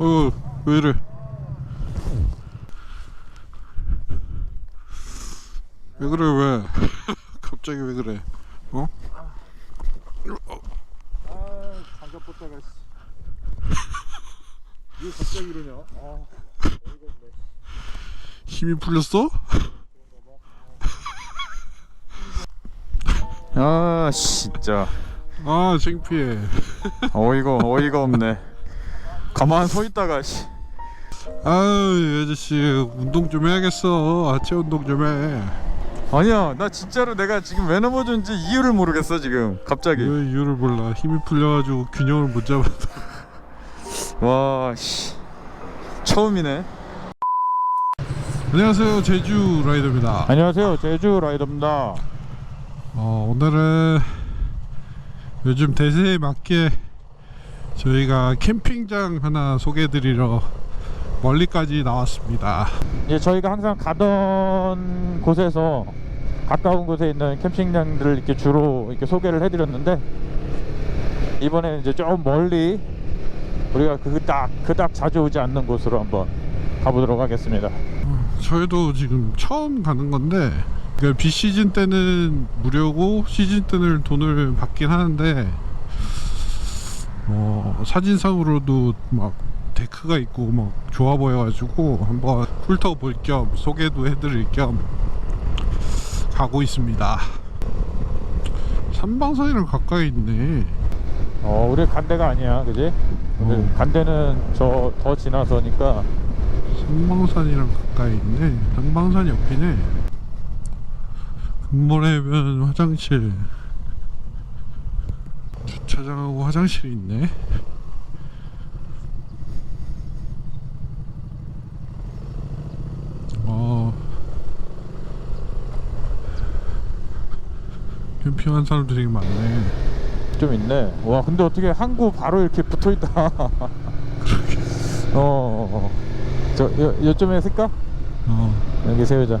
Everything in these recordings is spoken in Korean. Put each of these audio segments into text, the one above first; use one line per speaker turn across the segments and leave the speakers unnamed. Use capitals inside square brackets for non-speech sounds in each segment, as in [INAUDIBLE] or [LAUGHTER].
어, 왜 이래? 왜 그래, 왜? [LAUGHS] 갑자기 왜 그래? 어?
아 장갑 벗다가 왜 갑자기 이러냐 아
힘이 풀렸어?
아 진짜
아, 창피해.
어이가 어이가 없네. 가만 서 있다가 씨.
아유, 이 아저씨, 운동 좀 해야겠어. 하체 운동 좀 해.
아니야 나 진짜로 내가 지금 왜 넘어졌는지 이유를 모르겠어 지금 갑자기.
왜 이유를 몰라. 힘이 풀려가지고 균형을 못 잡았다. [LAUGHS]
와 씨. 처음이네.
안녕하세요, 제주 라이더입니다.
안녕하세요 제주 라이더입니다.
어, 오늘은 요즘 대세에 맞게 저희가 캠핑장 하나 소개해드리러 멀리까지 나왔습니다.
이제 저희가 항상 가던 곳에서 가까운 곳에 있는 캠핑장들을 이렇게 주로 이렇게 소개를 해드렸는데 이번에는 이제 좀 멀리 우리가 그닥 그닥 자주 오지 않는 곳으로 한번 가보도록 하겠습니다.
저희도 지금 처음 가는 건데 그 비시즌 때는 무료고 시즌 때는 돈을 받긴 하는데 어, 사진상으로도 막 데크가 있고 막 좋아 보여가지고 한번 훑어볼 겸 소개도 해드릴 겸 가고 있습니다. 삼방산이랑 가까이 있네.
어, 우리 간 데가 아니야, 그지?
어.
간 데는 저 더 지나서니까
삼방산이랑 가까이 있네. 삼방산 옆이네. 금모래변 화장실. 주차장하고 화장실이 있네. 어. 캠핑한 사람들이 되게 많네.
좀 있네. 와, 근데 어떻게 항구 바로 이렇게 붙어 있다. 어, 어, 어. 저 요, 요쯤에 쓸까?
어.
여기 세우자.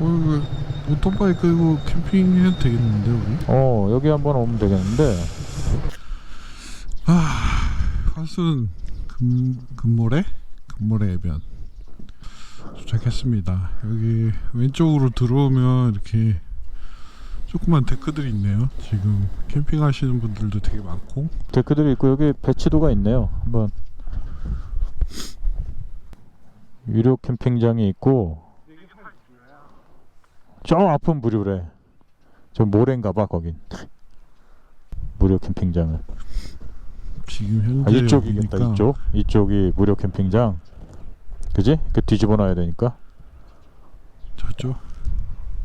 어, 오토바이 끌고 캠핑 해도 되겠는데, 우리?
어, 여기 한번 오면 되겠는데.
화순 금, 금모래? 금모래 해변 도착했습니다 여기 왼쪽으로 들어오면 이렇게 조그만 데크들이 있네요 지금 캠핑 하시는 분들도 되게 많고
데크들이 있고 여기 배치도가 있네요. 한번 유료 캠핑장이 있고 저 앞은 무료래. 저 모래인가 봐 거긴. 무료 캠핑장은.
지금
아,
현재
이쪽이겠다
여기니까
이쪽. 이쪽이 무료 캠핑장. 그지? 그 뒤집어 놔야 되니까.
저쪽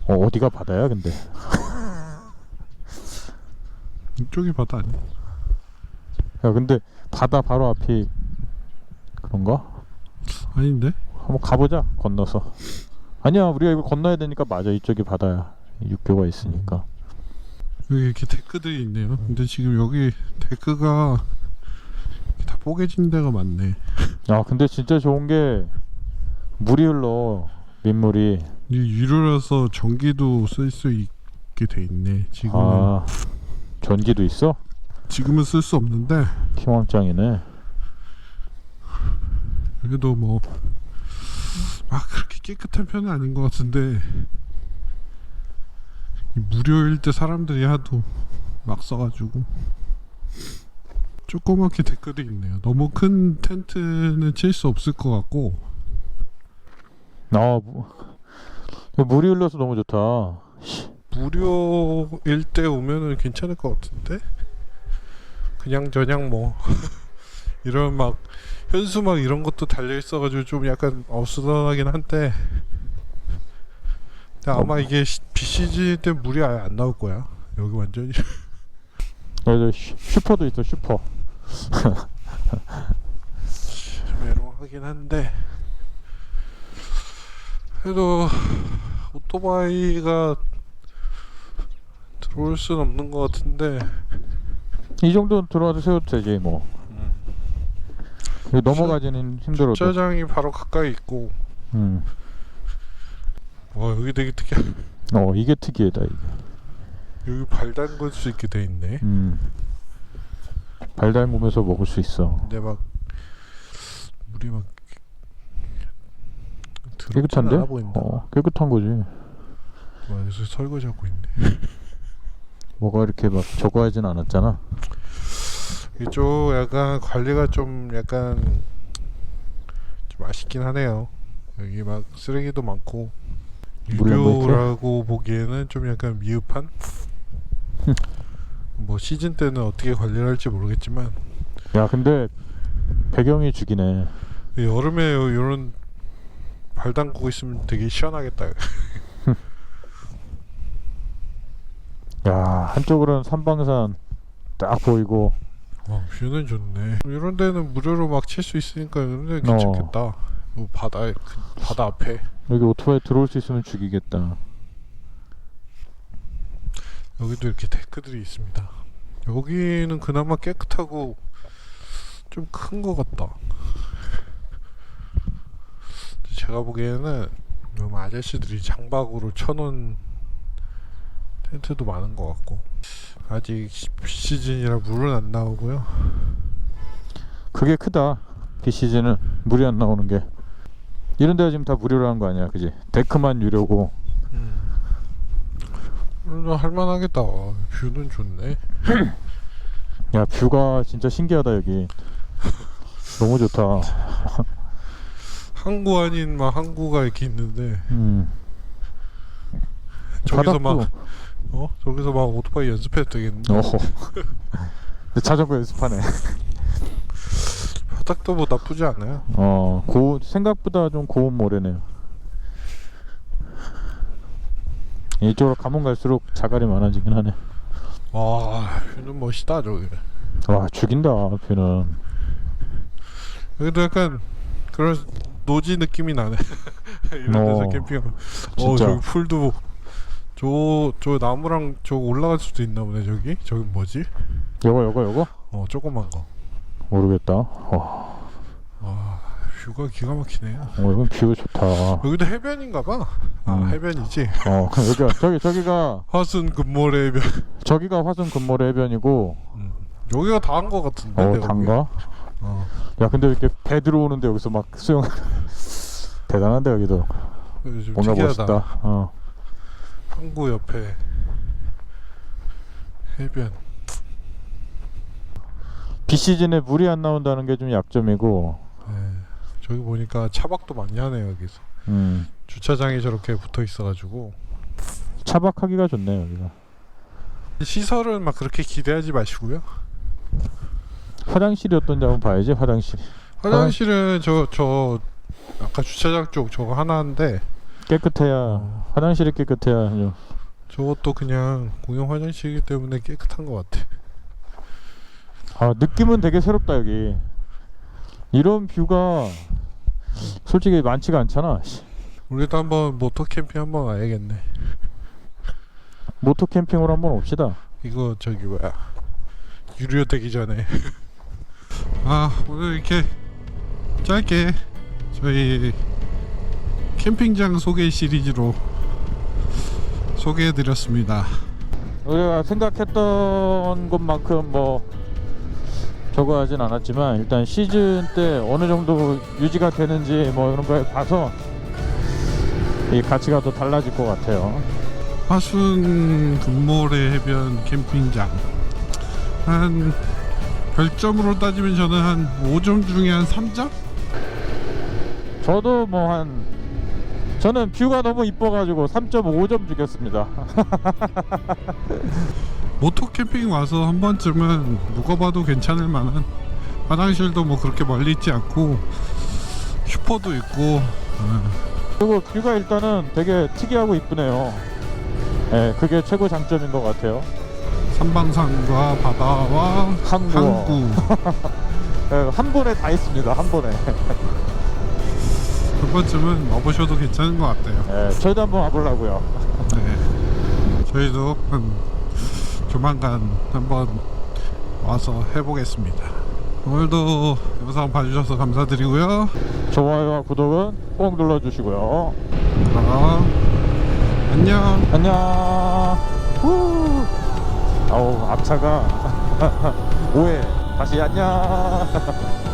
어, 어디가 바다야 근데? [LAUGHS]
이쪽이 바다 아니야?
야 근데 바다 바로 앞이 그런가?
아닌데?
한번 가보자 건너서 아니야 우리가 이거 건너야 되니까 맞아. 이쪽이 바다야. 육교가 있으니까.
여기 이렇게 데크들이 있네요? 근데 지금 여기 데크가 다 뽀개진 데가 많네.
아 근데 진짜 좋은 게 물이 흘러. 민물이.
이 유료라서 전기도 쓸 수 있게 돼 있네 지금은.
아 전기도 있어?
지금은 쓸 수 없는데.
희망장이네.
그래도 뭐 막 그렇게 깨끗한 편은 아닌 것 같은데 이 무료일 때 사람들이 하도 막 써가지고. 조그맣게 댓글이 있네요. 너무 큰 텐트는 칠 수 없을 것 같고.
아 무- 물이 흘러서 너무 좋다.
무료일 때 오면은 괜찮을 것 같은데? 그냥 저냥 뭐. [LAUGHS] 이런 막 현수막 이런 것도 달려 있어가지고 좀 약간 어수선하긴 한데 근데 아마 이게 시- 비시즌 때 물이 아예 안 나올 거야. 여기 완전히. [LAUGHS]
여기 슈- 슈퍼도 있어 슈퍼. [LAUGHS]
메롱하긴 한데. 그래도 오토바이가 들어올 순 없는 것 같은데.
이 정도 들어와도 세워도 되지 뭐 넘어가지는 힘들어도
주차장이 바로 가까이 있고
음.
와 여기 되게 특이하
어 이게 특이하다 이게
여기 발 담글 수 있게 돼 있네
음. 발 담그면서 먹을 수 있어
근데 막 물이 막
깨끗한데? 어, 깨끗한 거지.
와, 여기서 설거지하고 있네. [LAUGHS]
뭐가 이렇게 막 적어하진 않았잖아.
이쪽 약간 관리가 좀 약간 좀 아쉽긴 하네요. 여기 막 쓰레기도 많고? 유료라고 보기에는 좀 약간 미흡한. [LAUGHS] 뭐 시즌 때는 어떻게 관리를 할지 모르겠지만
야, 근데 배경이 죽이네.
여름에 이런 발 담그고 있으면 되게 시원하겠다. [LAUGHS]
야, 한쪽으로는 삼방산 딱 보이고
와 뷰는 좋네. 이런 데는 무료로 막 칠 수 있으니까 이런 데는
어.
괜찮겠다. 요 바다 그 바다 앞에
여기 오토바이 들어올 수 있으면 죽이겠다.
여기도 이렇게 데크들이 있습니다. 여기는 그나마 깨끗하고 좀 큰 것 같다. 제가 보기에는 좀 아저씨들이 장박으로 쳐놓은 텐트도 많은 것 같고 아직 시- 시즌이라 물은 안 나오고요.
그게 크다. 비 시즌은 물이 안 나오는 게. 이런 데가 지금 다 무료로 한 거 아니야, 그지? 데크만 유료고.
음, 할만하겠다. 와, 뷰는 좋네. [CLEARS THROAT]
야, 뷰가 진짜 신기하다 여기. 너무 좋다.
항구 아닌 막 항구가 이렇게 있는데
음.
저기서
바닥도-
막 어? 저기서 막 오토바이 연습해도 되겠는데
어허. 근데 자전거 연습하네. [LAUGHS]
바닥도 뭐 나쁘지 않아요.
어, 고 생각보다 좀 고운 모래네요. 이쪽으로 가면 갈수록 자갈이 많아지긴 하네.
와 뷰는 멋있다 저기.
와, 죽인다 뷰는.
여기도 약간 그런 노지 느낌이 나네. [LAUGHS] 이런 데서
어,
캠핑. 어
진짜.
저기 풀도 저 저 나무랑 저 올라갈 수도 있나 보네 저기. 저기 뭐지?
요거 요거 요거?
어 조그만 거.
모르겠다. 와,
와 뷰가 기가 막히네 요.
어, 이건 뷰 좋다.
여기도 해변인가 봐. 아
음.
해변이지.
어, 여기가 저기 저기가
화순 금모래 해변.
저기가 화순 금모래 해변이고
음. 여기가 다 한 거 같은데.
어
내가
단가?
어.
야 근데 이렇게 배 들어오는데 여기서 막 수영 [LAUGHS] 대단한데 여기도 뭔가
특이하다.
멋있다. 어.
항구 옆에 해변.
비 시즌에 물이 안 나온다는 게 좀 약점이고.
네. 저기 보니까 차박도 많이 하네요 여기서.
음.
주차장이 저렇게 붙어 있어가지고
차박하기가 좋네 여기가.
시설은 막 그렇게 기대하지 마시고요.
화장실이 어떤지 한번 봐야지 화장실.
화장실은 저 저 아까 주차장 쪽 저거 하나인데
깨끗해야
어.
화장실이 깨끗해야 좀
저것도 그냥 공용 화장실이기 때문에 깨끗한 것 같아.
아 느낌은 되게 새롭다 여기 이런 뷰가 솔직히 많지가 않잖아 씨.
우리도 한번 모터 캠핑 한번 와야겠네.
모토 캠핑으로 한번 옵시다
이거 저기 뭐야 유료 되기 전에 [LAUGHS] 아 오늘 이렇게 짧게 저희 캠핑장 소개 시리즈로 소개해드렸습니다.
우리가 생각했던 것만큼 뭐 저거 하진 않았지만 일단 시즌 때 어느 정도 유지가 되는지 뭐 이런 거에 봐서 이 가치가 또 달라질 것 같아요.
화순 금모래 해변 캠핑장. 한 별점으로 따지면 저는 한 5점 중에 한 3점?
저도 뭐 한 저는 뷰가 너무 이뻐가지고 3.5점 주겠습니다 [LAUGHS]
모토 캠핑 와서 한 번쯤은 묵어봐도 괜찮을 만한 화장실도 뭐 그렇게 멀리 있지 않고 슈퍼도 있고
그리고 뷰가 일단은 되게 특이하고 이쁘네요. 예, 그게 최고 장점인 것 같아요.
산방산과 바다와
항구.
항구
예, [LAUGHS] 한 번에 다 있습니다. 한 번에.
한 번쯤은 와보셔도 괜찮은 것 같아요.
예, 저희도 한번 와보려고요.
네. 저희도 한 조만간 한번 와서 해보겠습니다. 오늘도 영상 봐주셔서 감사드리고요.
좋아요와 구독은 꼭 눌러주시고요.
그럼 안녕.
안녕. 후. 아우 앞차가 [LAUGHS] 오해. 다시 안녕. [LAUGHS]